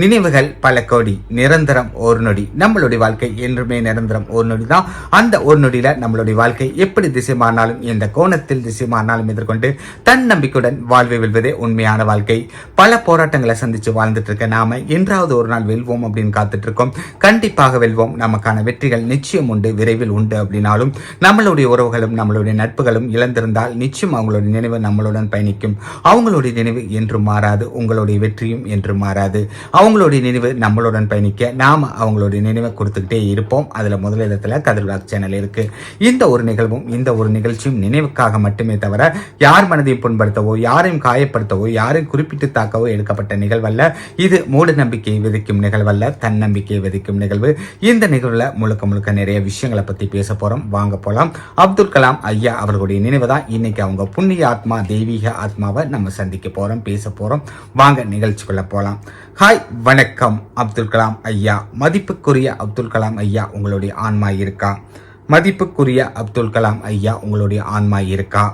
நினைவுகள் பல கோடி நிரந்தரம் ஒரு நொடி. நம்மளுடைய வாழ்க்கை என்றுமே நிரந்தரம் ஒரு நொடி தான் அந்த ஒரு நொடியில நம்மளுடைய வாழ்க்கை எப்படி திசை மாறினாலும் எந்த கோணத்தில் திசை மாறினாலும் எதிர்கொண்டு தன்னம்பிக்கையுடன் வாழ்வை வெல்வதே உண்மையான வாழ்க்கை. பல போராட்டங்களை சந்திச்சு வாழ்ந்துட்டு இருக்க நாம என்றாவது ஒரு நாள் வெல்வோம் அப்படின்னு காத்துட்டு இருக்கோம் கண்டிப்பாக வெல்வோம். நமக்கான வெற்றிகள் நிச்சயம் உண்டு விரைவில் உண்டு அப்படின்னாலும் நம்மளுடைய உறவுகளும் நம்மளுடைய நட்புகளும் இழந்திருந்தால் நிச்சயம் அவங்களுடைய நினைவு நம்மளுடன் பயணிக்கும். அவங்களுடைய நினைவு என்றும் மாறாது உங்களுடைய வெற்றியும் என்றும் மாறாது. அவங்களுடைய நினைவு நம்மளுடன் பயணிக்க நாம் அவங்களுடைய நினைவை கொடுத்துக்கிட்டே இருப்போம். அதில் முதலிடத்தில் கதிர்வாக் சேனல் இருக்கு. இந்த ஒரு நிகழ்வும் இந்த ஒரு நிகழ்ச்சியும் நினைவுக்காக மட்டுமே தவிர யார் மனதையும் புண்படுத்தவோ யாரையும் காயப்படுத்தவோ யாரையும் குறிப்பிட்டு தாக்கவோ எடுக்கப்பட்ட நிகழ்வல்ல. இது மூட நம்பிக்கையை விதிக்கும் நிகழ்வல்ல தன்னம்பிக்கையை விதிக்கும் நிகழ்வு. இந்த நிகழ்வில் முழுக்க முழுக்க நிறைய விஷயங்களை பற்றி பேச போகிறோம் வாங்க போகலாம் அப்துல் கலாம் ஐயா அவர்களுடைய நினைவு தான் இன்னைக்கு அவங்க புண்ணிய ஆத்மா தெய்வீக ஆத்மாவை நம்ம சந்திக்க போகிறோம் பேச போகிறோம் வாங்க நிகழ்ச்சிக்குள்ளே போகலாம் ஹாய் வணக்கம் அப்துல் கலாம் ஐயா. மதிப்புக்குரிய அப்துல் கலாம் ஐயா உங்களுடைய ஆன்மா இருக்கா? மதிப்புக்குரிய அப்துல் கலாம் ஐயா உங்களுடைய ஆன்மா இருக்கா?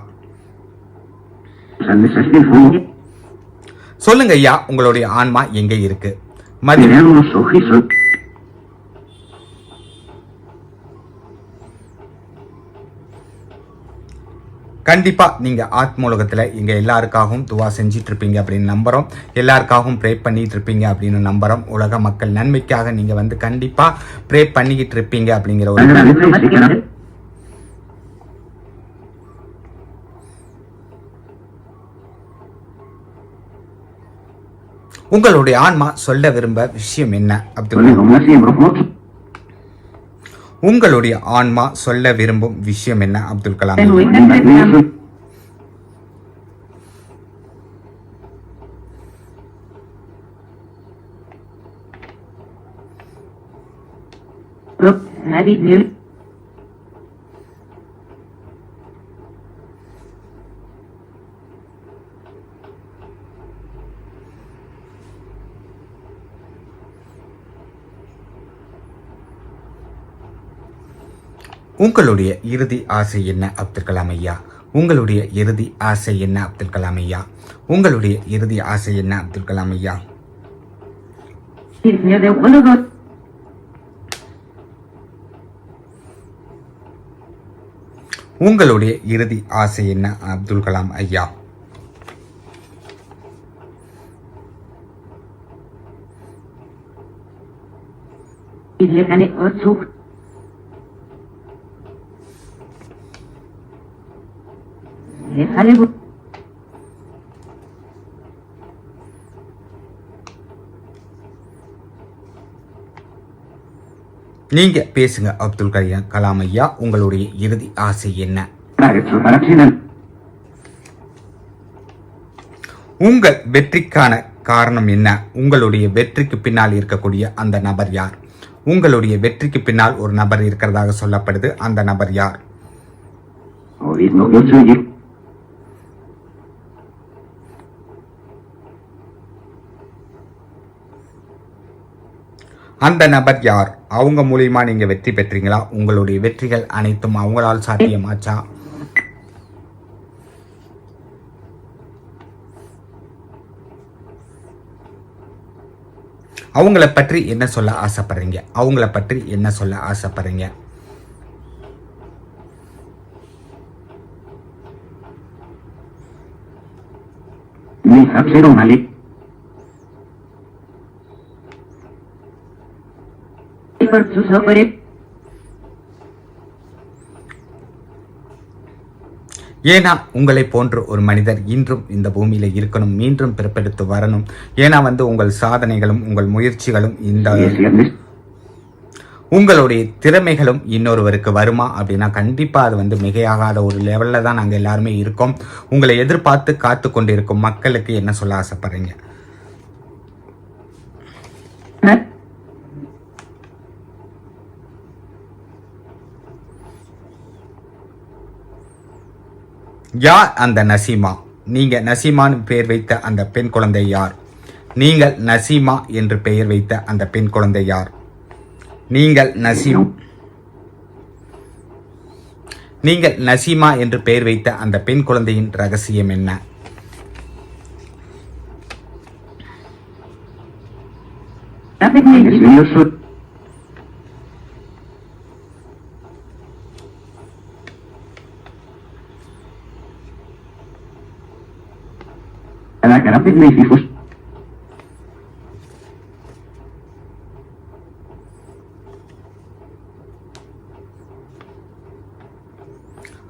சொல்லுங்க ஐயா உங்களுடைய ஆன்மா எங்க இருக்கு? மதி Tener unos ojizos. கண்டிப்பா நீங்க ஆத்மூலகத்துல இங்க எல்லாருக்காகவும் துவா செஞ்சிட்டு இருப்பீங்க அப்படின்னு நம்புறோம். எல்லாருக்காகவும் ப்ரே பண்ணிட்டு இருப்பீங்க அப்படின்னு நம்புறோம். உலக மக்கள் நன்மைக்காக நீங்க வந்து கண்டிப்பா ப்ரே பண்ணிக்கிட்டு இருப்பீங்க அப்படிங்கிற ஒரு உங்களுடைய ஆன்மா சொல்ல விரும்ப விஷயம் என்ன அப்துல் உங்களுடைய ஆன்மா சொல்ல விரும்பும் விஷயம் என்ன அப்துல் கலாம்? உங்களுடைய இறுதி ஆசை என்ன அப்துல் கலாம் ஐயா? உங்களுடைய இறுதி ஆசை என்ன அப்துல் கலாம் ஐயா? உங்களுடைய இறுதி ஆசை என்ன அப்துல் கலாம் ஐயா? உங்களுடைய இறுதி ஆசை என்ன அப்துல் கலாம் ஐயா? நீங்க பேசுங்க அப்துல் கலையா கலாம் ஐயா உங்களுடைய இறுதி ஆசை என்ன. உங்கள் வெற்றிக்கான காரணம் என்ன? உங்களுடைய வெற்றிக்கு பின்னால் இருக்கக்கூடிய அந்த நபர் யார்? உங்களுடைய வெற்றிக்கு பின்னால் ஒரு நபர் இருக்கிறதாக சொல்லப்படுது அந்த நபர் யார்? அந்த நபர் யார்? அவங்க மூலியமா நீங்க வெற்றி பெற்றீங்களா? உங்களுடைய வெற்றிகள் அனைத்தும் அவங்களால் சாத்தியமாச்சா? அவங்கள பற்றி என்ன சொல்ல ஆசைப்படுறீங்க? அவங்கள பற்றி என்ன சொல்ல ஆசைப்படுறீங்க? Hacero malik. ஏன்னா உங்களை போன்ற ஒரு மனிதர் இன்றும் இந்த பூமியில இருக்கணும் மீண்டும் பிறப்பெடுத்து வரணும் ஏன்னா வந்து உங்கள் சாதனைகளும் உங்கள் முயற்சிகளும் இந்த. உங்களுடைய திறமைகளும் இன்னொருவருக்கு வருமா அப்படின்னா கண்டிப்பா அது வந்து மிகையாகாத ஒரு லெவல்ல தான் நாங்க எல்லாருமே இருக்கோம் உங்களை எதிர்பார்த்து காத்து கொண்டிருக்கும் மக்களுக்கு என்ன சொல்ல ஆசைப்படுறீங்க யார் அந்த நசீமா? நீங்க நசீமான்னு பெயர் வைத்த அந்த பெண் குழந்தை யார்? நீங்கள் நசீமா என்று பெயர் வைத்த அந்த பெண் குழந்தை யார்? நீங்கள் நசீம். நீங்கள் நசீமா என்று பெயர் வைத்த அந்த பெண் குழந்தையின் ரகசியம் என்ன? Hijos.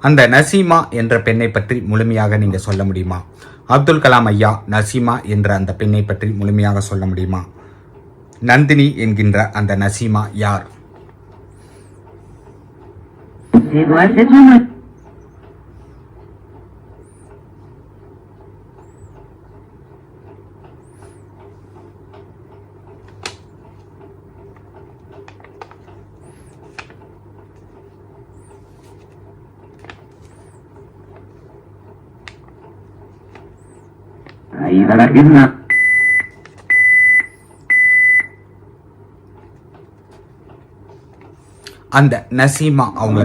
அந்த நசீமா என்ற பெண்ணை பற்றி முழுமையாக நீங்க சொல்ல முடியுமா? அப்துல் கலாம் ஐயா நசீமா என்ற அந்த பெண்ணை பற்றி முழுமையாக சொல்ல முடியுமா? நந்தினி என்கின்ற அந்த நசீமா யார்? La pierna. அந்த நசீமா அவங்க.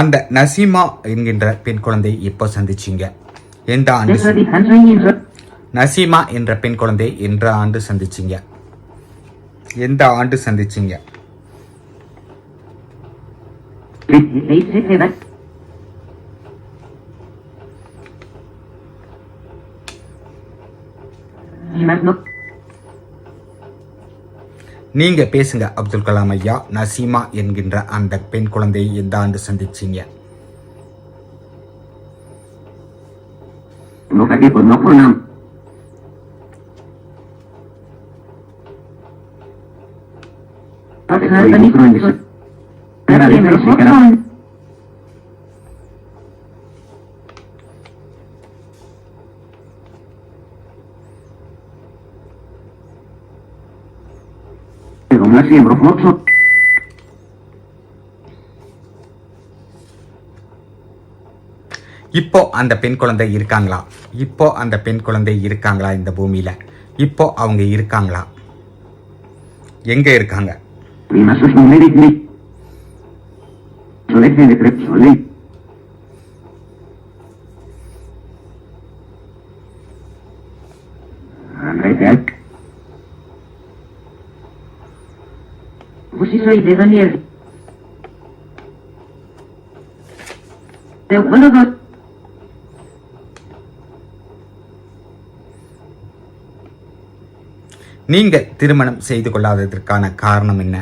அந்த நசீமா என்கின்ற பெண் குழந்தை எப்போ சந்திச்சீங்க எந்த ஆண்டு. நசீமா என்ற பெண் குழந்தை என்ற ஆண்டு சந்திச்சீங்க எந்த ஆண்டு சந்திச்சீங்க Ahí se நீங்க பேசுங்க அப்துல் கலாம் ஐயா நசீமா என்கின்ற அந்த பெண் குழந்தையை எந்த ஆண்டு சந்திச்சீங்க No siembro foto. இப்போ அந்த பெண் குழந்தை இருக்காங்களா? இப்போ அந்த பெண் குழந்தை இருக்காங்களா இந்த பூமியில? இப்போ அவங்க இருக்காங்களா? எங்க இருக்காங்க? Prima sus soy de Daniel. De bueno dos. நீங்கள் திருமணம் செய்து கொள்ளாததற்கான காரணம் என்ன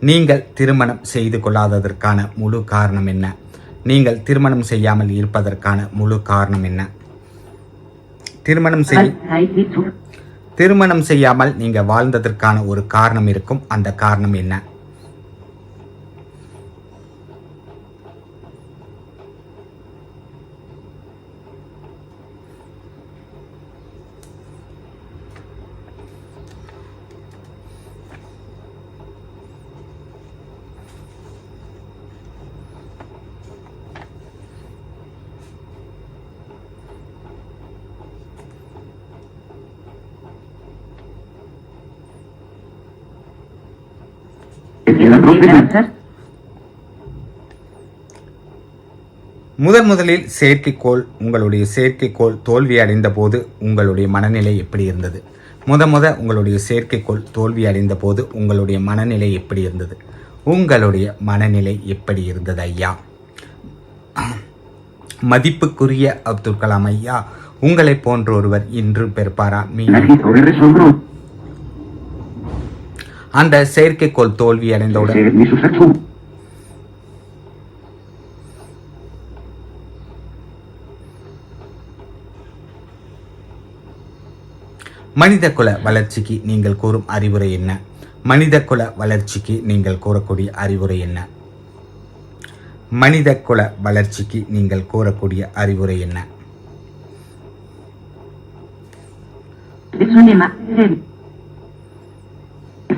நீங்கள் திருமணம் செய்து கொள்ளாததற்கான முழு காரணம் என்ன நீங்கள் திருமணம் செய்யாமல் இருப்பதற்கான முழு காரணம் என்ன திருமணம் செய். திருமணம் செய்யாமல் நீங்க வாழ்ந்ததற்கான ஒரு காரணம் இருக்கும் அந்த காரணம் என்ன முதன் முதலில் செயற்கைக்கோள் உங்களுடைய செயற்கைக்கோள் தோல்வி அடைந்த போது உங்களுடைய மனநிலை எப்படி இருந்தது? முத முத உங்களுடைய செயற்கைக்கோள் தோல்வி அடைந்த போது உங்களுடைய மனநிலை எப்படி இருந்தது? உங்களுடைய மனநிலை எப்படி இருந்தது ஐயா? மதிப்புக்குரிய அப்துல் கலாம் ஐயா உங்களை போன்ற ஒருவர் இன்று பெறுப்பாரா? மீண்டும். அந்த செயற்கைக்கோள் தோல்வி அடைந்தவுடன். மனித குல வளர்ச்சிக்கு நீங்கள் கூறும் அறிவுரை என்ன மனித குல வளர்ச்சிக்கு நீங்கள் கூறக்கூடிய அறிவுரை என்ன மனித குல வளர்ச்சிக்கு நீங்கள் கூறக்கூடிய அறிவுரை என்ன.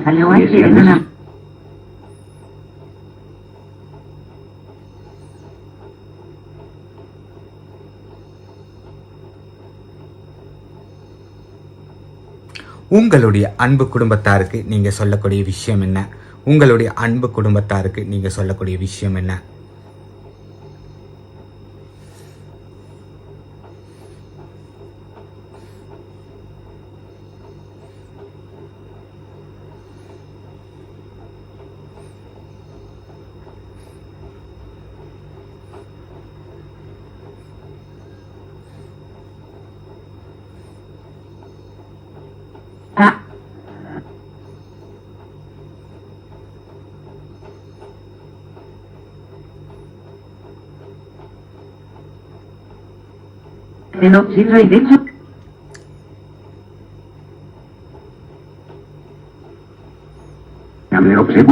En una... உங்களுடைய அன்பு குடும்பத்தாருக்கு நீங்க சொல்லக்கூடிய விஷயம் என்ன? உங்களுடைய அன்பு குடும்பத்தாருக்கு நீங்க சொல்லக்கூடிய விஷயம் என்ன?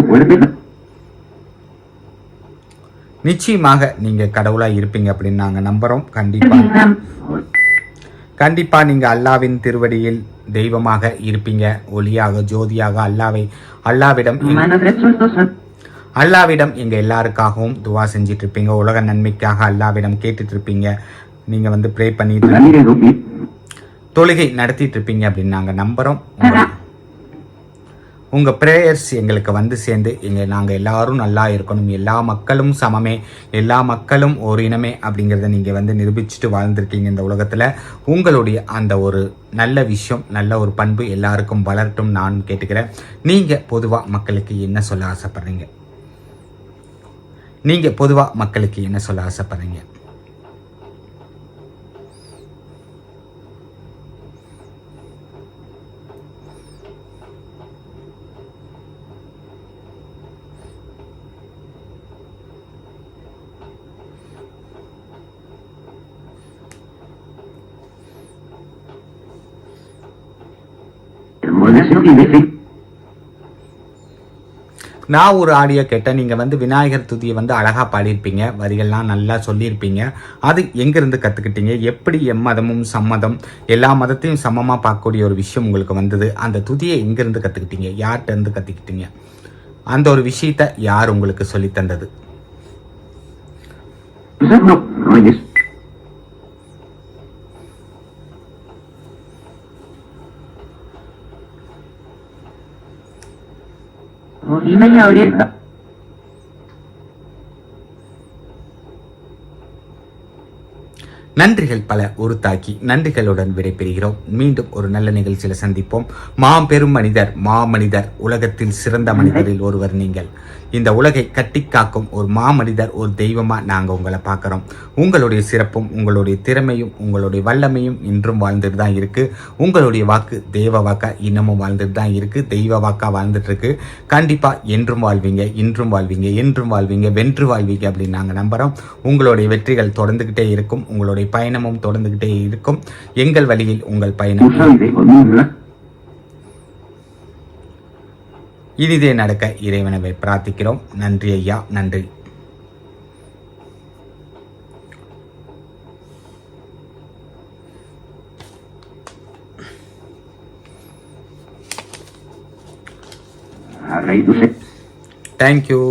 Fuerte. நிச்சயமாக நீங்க கடவுளா இருப்பீங்க அப்படின்னு நாங்க நம்புறோம். கண்டிப்பா. கண்டிப்பா நீங்க அல்லாவின் திருவடியில் தெய்வமாக இருப்பீங்க. ஒளியாக ஜோதியாக அல்லாவை அல்லாவிடம். அல்லாவிடம் எங்க எல்லாருக்காகவும் துவா செஞ்சிட்டு இருப்பீங்க உலக நன்மைக்காக அல்லாவிடம் கேட்டுட்டு இருப்பீங்க நீங்க வந்து ப்ரே பண்ணிட்டு. தொழுகை நடத்திட்டு இருப்பீங்க அப்படின்னு நாங்க நம்புறோம். உங்கள் ப்ரேயர்ஸ் எங்களுக்கு வந்து சேர்ந்து எங்கள் நாங்கள் எல்லாரும் நல்லா இருக்கணும் எல்லா மக்களும் சமமே எல்லா மக்களும் ஒரு இனமே அப்படிங்கிறத நீங்கள் வந்து நிரூபிச்சுட்டு வாழ்ந்திருக்கீங்க இந்த உலகத்தில். உங்களுடைய அந்த ஒரு நல்ல விஷயம் நல்ல ஒரு பண்பு எல்லாருக்கும் வளரட்டும் நான் கேட்டுக்கிறேன். நீங்கள் பொதுவாக மக்களுக்கு என்ன சொல்ல ஆசைப்பட்றீங்க? நீங்கள் பொதுவாக மக்களுக்கு என்ன சொல்ல ஆசைப்படுறீங்க? நான் ஒரு ஆடியோ கேட்டேன். நீங்க வந்து விநாயகர் துதியை வந்து அழகா பாடியிருப்பீங்க. வரிகள்லாம் நல்லா சொல்லியிருப்பீங்க. அது எங்கிருந்து கத்துக்கிட்டீங்க? எப்படி எம்மதமும் சம்மதம் எல்லா மதத்தையும் சமமா பார்க்கக்கூடிய ஒரு விஷயம் உங்களுக்கு வந்தது? அந்த துதியை எங்கிருந்து கத்துக்கிட்டீங்க? யார்கிட்ட இருந்து கத்துக்கிட்டீங்க? அந்த ஒரு விஷயத்த யார் உங்களுக்கு சொல்லி என்னையும் Usted no, நன்றிகள் பல உருத்தாக்கி நன்றிகளுடன் விடைபெறுகிறோம். மீண்டும் ஒரு நல்ல நிகழ்ச்சியில சந்திப்போம். மாபெரும் மனிதர் மாமனிதர் உலகத்தில் சிறந்த மனிதரில் ஒருவர் நீங்கள். இந்த உலகை கட்டி காக்கும் ஒரு மாமனிதர் ஒரு தெய்வமா நாங்கள் உங்களை பார்க்குறோம். உங்களுடைய சிறப்பும் உங்களுடைய திறமையும் உங்களுடைய வல்லமையும் இன்றும் வாழ்ந்துட்டு தான் இருக்கு. உங்களுடைய வாக்கு தெய்வ வாக்கா இன்னமும் வாழ்ந்துட்டு தான் இருக்கு. தெய்வ வாக்கா வாழ்ந்துட்டு இருக்கு. கண்டிப்பா என்றும் வாழ்வீங்க இன்றும் வாழ்வீங்க என்றும் வாழ்வீங்க வென்று வாழ்வீங்க அப்படின்னு நாங்கள் நம்புறோம். உங்களுடைய வெற்றிகள் தொடர்ந்துகிட்டே இருக்கும். உங்களுடைய பயணமும் தொடர்ந்துகிட்டே இருக்கும். எங்கள் வழியில் உங்கள் பயணம். இனிதே நடக்க இறைவனவை பிரார்த்திக்கிறோம் நன்றி ஐயா நன்றி. தேங்க்யூ.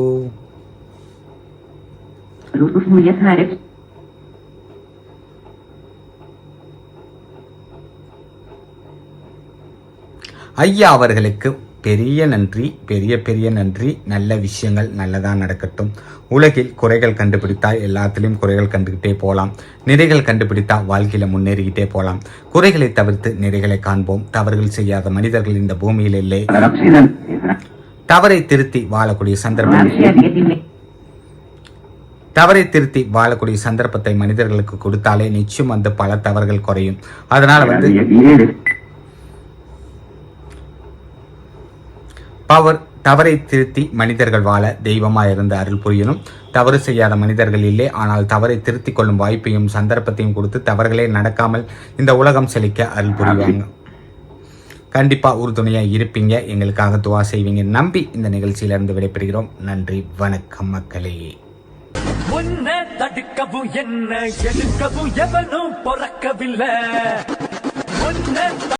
ஐயா அவர்களுக்கு பெரிய நன்றி பெரிய பெரிய நன்றி நல்ல விஷயங்கள் நல்லதா நடக்கட்டும். உலகில் குறைகள் கண்டுபிடித்தா எல்லாத்துலேயும் குறைகள் கண்டுகிட்டே போகலாம் நிறைகள் கண்டுபிடித்தா வாழ்க்கையில முன்னேறிக்கிட்டே போகலாம் குறைகளை தவிர்த்து நிறைகளை காண்போம். தவறுகள் செய்யாத மனிதர்கள் இந்த பூமியில் இல்லை. தவறை திருத்தி வாழக்கூடிய சந்தர்ப்பம். தவறை திருத்தி வாழக்கூடிய சந்தர்ப்பத்தை மனிதர்களுக்கு கொடுத்தாலே நிச்சயம் வந்து பல தவறுகள் குறையும். அதனால வந்து பவர் தவறை திருத்தி மனிதர்கள் வாழ தெய்வமாக இருந்து அருள் புரியணும். தவறு செய்யாத மனிதர்கள் இல்லை ஆனால் தவறை திருத்திக் கொள்ளும் வாய்ப்பையும் சந்தர்ப்பத்தையும் கொடுத்து தவறுகளே நடக்காமல் இந்த உலகம் செழிக்க அருள் புரிவாங்க. கண்டிப்பாக உறுதுணையாக இருப்பீங்க. எங்களுக்காக துவா செய்வீங்க. நம்பி இந்த நிகழ்ச்சியிலிருந்து விடைபெறுகிறோம். நன்றி. வணக்கம் மக்களே. உன்னை தடுக்கவும் என்ன எடுக்கவும் எவனும் பிறக்கவில்லை.